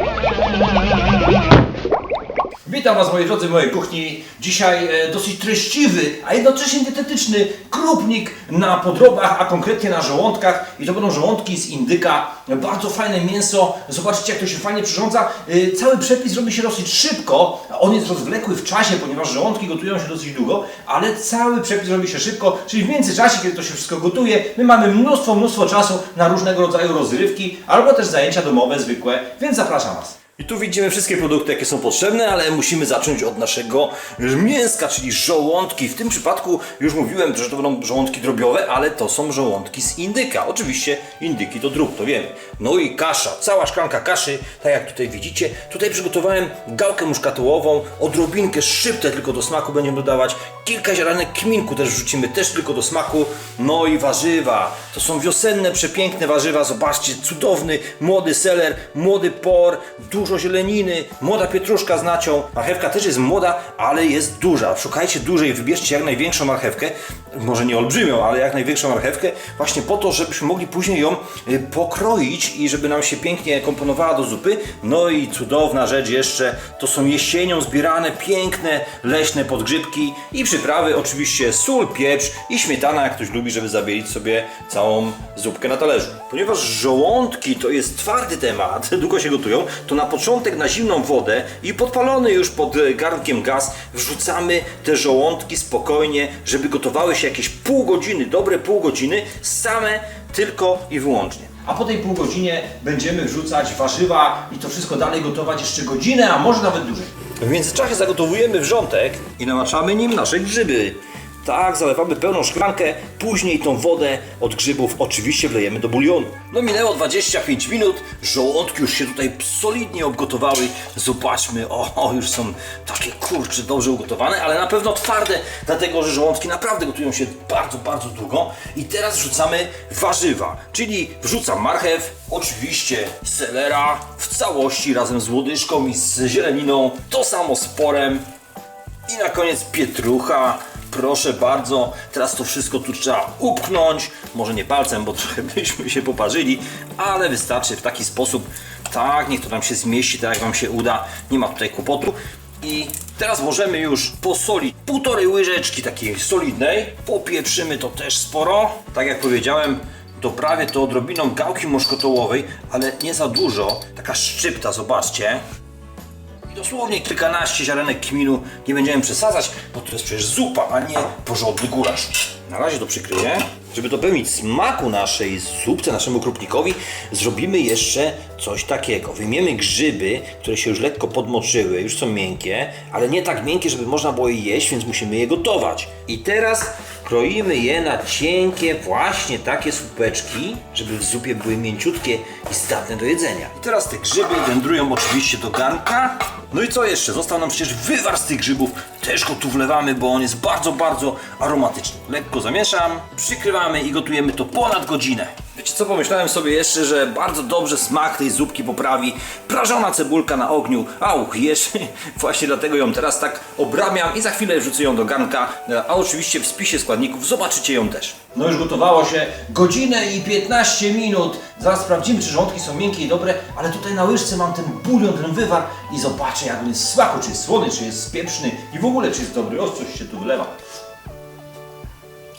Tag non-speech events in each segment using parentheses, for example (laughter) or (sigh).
Yeah! Witam Was moi drodzy w mojej kuchni. Dzisiaj e, dosyć treściwy, a jednocześnie dietetyczny krupnik na podrobach, a konkretnie na żołądkach. I to będą żołądki z indyka. Bardzo fajne mięso. Zobaczcie jak to się fajnie przyrządza. E, Cały przepis robi się dosyć szybko. On jest rozwlekły w czasie, ponieważ żołądki gotują się dosyć długo, ale cały przepis robi się szybko. Czyli w międzyczasie, kiedy to się wszystko gotuje, my mamy mnóstwo, mnóstwo czasu na różnego rodzaju rozrywki albo też zajęcia domowe zwykłe, więc zapraszam Was. I tu widzimy wszystkie produkty, jakie są potrzebne, ale musimy zacząć od naszego mięska, czyli żołądki. W tym przypadku już mówiłem, że to będą żołądki drobiowe, ale to są żołądki z indyka. Oczywiście indyki to drób, to wiemy. No i kasza, cała szklanka kaszy, tak jak tutaj widzicie. Tutaj przygotowałem gałkę muszkatołową, odrobinkę szczyptę tylko do smaku będziemy dodawać. Kilka ziaranek kminku też wrzucimy, też tylko do smaku. No i warzywa. To są wiosenne, przepiękne warzywa. Zobaczcie, cudowny, młody seler, młody por, dużo zieleniny, młoda pietruszka z nacią. Marchewka też jest młoda, ale jest duża. Szukajcie dużej, wybierzcie jak największą marchewkę. Może nie olbrzymią, ale jak największą marchewkę. Właśnie po to, żebyśmy mogli później ją y, pokroić i żeby nam się pięknie komponowała do zupy. No i cudowna rzecz jeszcze, to są jesienią zbierane piękne leśne podgrzybki i przyprawy, oczywiście sól, pieprz i śmietana, jak ktoś lubi, żeby zabielić sobie całą zupkę na talerzu. Ponieważ żołądki to jest twardy temat, (laughs) długo się gotują, to na początek na zimną wodę i podpalony już pod garnkiem gaz wrzucamy te żołądki spokojnie, żeby gotowały się jakieś pół godziny, dobre pół godziny, same tylko i wyłącznie. A po tej pół godzinie będziemy wrzucać warzywa i to wszystko dalej gotować jeszcze godzinę, a może nawet dłużej. W międzyczasie zagotowujemy wrzątek i namaczamy nim nasze grzyby. Tak, zalewamy pełną szklankę, później tą wodę od grzybów oczywiście wlejemy do bulionu. No minęło 25 minut, żołądki już się tutaj solidnie obgotowały. Zobaczmy, o, już są takie kurcze dobrze ugotowane, ale na pewno twarde, dlatego że żołądki naprawdę gotują się bardzo, bardzo długo. I teraz wrzucamy warzywa, czyli wrzucam marchew, oczywiście selera w całości razem z łodyżką i z zieleniną, to samo z porem, i na koniec pietrucha. Proszę bardzo, teraz to wszystko tu trzeba upchnąć. Może nie palcem, bo trochę (laughs) byśmy się poparzyli, ale wystarczy w taki sposób. Tak, niech to nam się zmieści, tak jak Wam się uda. Nie ma tutaj kłopotu. I teraz możemy już posolić półtorej łyżeczki takiej solidnej. Popieprzymy to też sporo. Tak jak powiedziałem, doprawię to odrobiną gałki moszkotołowej, ale nie za dużo. Taka szczypta, zobaczcie. Dosłownie kilkanaście ziarenek kminu, nie będziemy przesadzać, bo to jest przecież zupa, a nie porządny gulasz. Na razie to przykryję. Żeby dopełnić smaku naszej zupce, naszemu krupnikowi, zrobimy jeszcze coś takiego. Wyjmiemy grzyby, które się już lekko podmoczyły, już są miękkie, ale nie tak miękkie, żeby można było je jeść, więc musimy je gotować. I teraz kroimy je na cienkie, właśnie takie słupeczki, żeby w zupie były mięciutkie i zdatne do jedzenia. I teraz te grzyby wędrują oczywiście do garnka. No i co jeszcze? Został nam przecież wywar z tych grzybów. Też go tu wlewamy, bo on jest bardzo, bardzo aromatyczny. Lekko zamieszam, i gotujemy to ponad godzinę. Wiecie co, pomyślałem sobie jeszcze, że bardzo dobrze smak tej zupki poprawi prażona cebulka na ogniu. Auch, jesz, (laughs) właśnie dlatego ją teraz tak obrabiam i za chwilę wrzucę ją do garnka. A oczywiście w spisie składników zobaczycie ją też. No już gotowało się godzinę i 15 minut. Zaraz sprawdzimy, czy żołądki są miękkie i dobre, ale tutaj na łyżce mam ten bulion, ten wywar i zobaczę, jak on jest smaku, czy jest słony, czy jest spieprzny i w ogóle, czy jest dobry. O, coś się tu wylewa.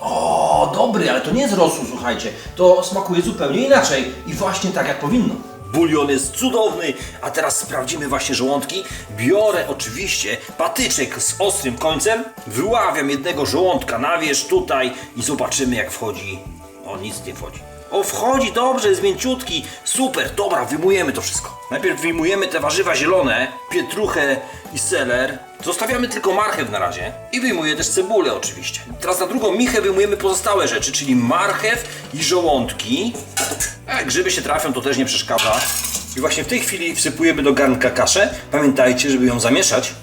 O, dobry, ale to nie jest rosół, słuchajcie. To smakuje zupełnie inaczej i właśnie tak, jak powinno. Bulion jest cudowny, a teraz sprawdzimy właśnie żołądki. Biorę oczywiście patyczek z ostrym końcem, wyławiam jednego żołądka na wierzch tutaj i zobaczymy jak wchodzi. O, nic nie wchodzi. O, wchodzi dobrze, jest mięciutki, super, dobra, wyjmujemy to wszystko. Najpierw wyjmujemy te warzywa zielone, pietruchę i seler. Zostawiamy tylko marchew na razie i wyjmuję też cebulę oczywiście. Teraz na drugą michę wyjmujemy pozostałe rzeczy, czyli marchew i żołądki. A jak grzyby się trafią, to też nie przeszkadza. I właśnie w tej chwili wsypujemy do garnka kaszę. Pamiętajcie, żeby ją zamieszać.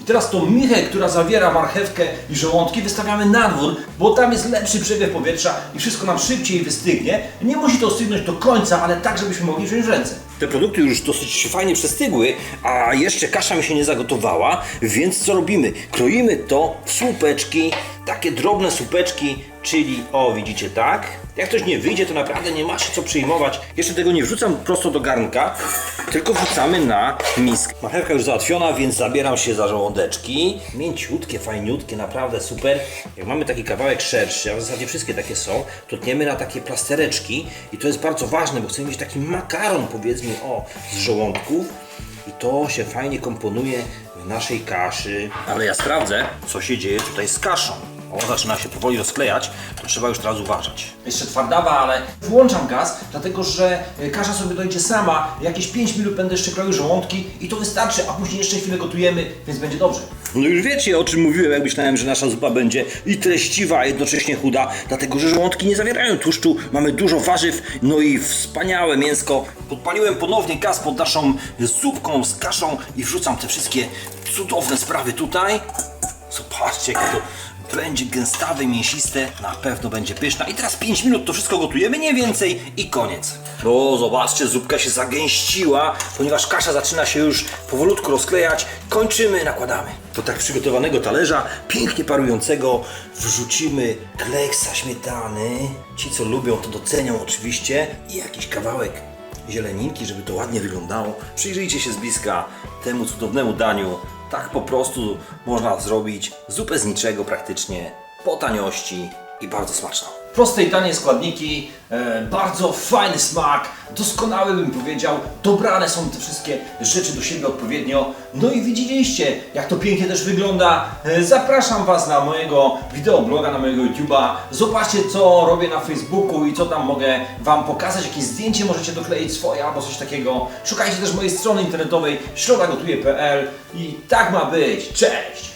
I teraz tą michę, która zawiera marchewkę i żołądki, wystawiamy na dwór, bo tam jest lepszy przewiew powietrza i wszystko nam szybciej wystygnie. Nie musi to stygnąć do końca, ale tak, żebyśmy mogli wziąć w ręce. Te produkty już dosyć fajnie przestygły, a jeszcze kasza mi się nie zagotowała, więc co robimy? Kroimy to w słupeczki, takie drobne słupeczki, Czyli, o widzicie tak? Jak coś nie wyjdzie, to naprawdę nie ma się co przejmować. Jeszcze tego nie wrzucam prosto do garnka, tylko wrzucamy na miskę. Marchewka już załatwiona, więc zabieram się za żołądeczki. Mięciutkie, fajniutkie, naprawdę super. Jak mamy taki kawałek szerszy, a w zasadzie wszystkie takie są, to tniemy na takie plastereczki i to jest bardzo ważne, bo chcemy mieć taki makaron, powiedzmy, o, z żołądków. I to się fajnie komponuje w naszej kaszy. Ale ja sprawdzę, co się dzieje tutaj z kaszą. O, zaczyna się powoli rozklejać, to trzeba już teraz uważać. Jeszcze twardawa, ale włączam gaz, dlatego że y, kasza sobie dojdzie sama. Jakieś 5 minut będę jeszcze kroił żołądki i to wystarczy, a później jeszcze chwilę gotujemy, więc będzie dobrze. No już wiecie o czym mówiłem, jak myślałem, że nasza zupa będzie i treściwa, a jednocześnie chuda, dlatego że żołądki nie zawierają tłuszczu, mamy dużo warzyw, no i wspaniałe mięsko. Podpaliłem ponownie gaz pod naszą zupką z kaszą i wrzucam te wszystkie cudowne sprawy tutaj. Zobaczcie, jak to będzie gęstawe, mięsiste, na pewno będzie pyszna. I teraz 5 minut to wszystko gotujemy, nie więcej i koniec. O, zobaczcie, zupka się zagęściła, ponieważ kasza zaczyna się już powolutku rozklejać. Kończymy, nakładamy. Do tak przygotowanego talerza, pięknie parującego, wrzucimy kleksa śmietany. Ci, co lubią, to docenią oczywiście. I jakiś kawałek zieleninki, żeby to ładnie wyglądało. Przyjrzyjcie się z bliska temu cudownemu daniu. Tak po prostu można zrobić zupę z niczego praktycznie, po taniości i bardzo smaczną. Proste i tanie składniki, e, bardzo fajny smak, doskonały bym powiedział, dobrane są te wszystkie rzeczy do siebie odpowiednio. No i widzieliście, jak to pięknie też wygląda. E, zapraszam Was na mojego wideobloga, na mojego YouTube'a. Zobaczcie, co robię na Facebooku i co tam mogę Wam pokazać. Jakieś zdjęcie możecie dokleić swoje albo coś takiego. Szukajcie też mojej strony internetowej środagotuje.pl i tak ma być. Cześć!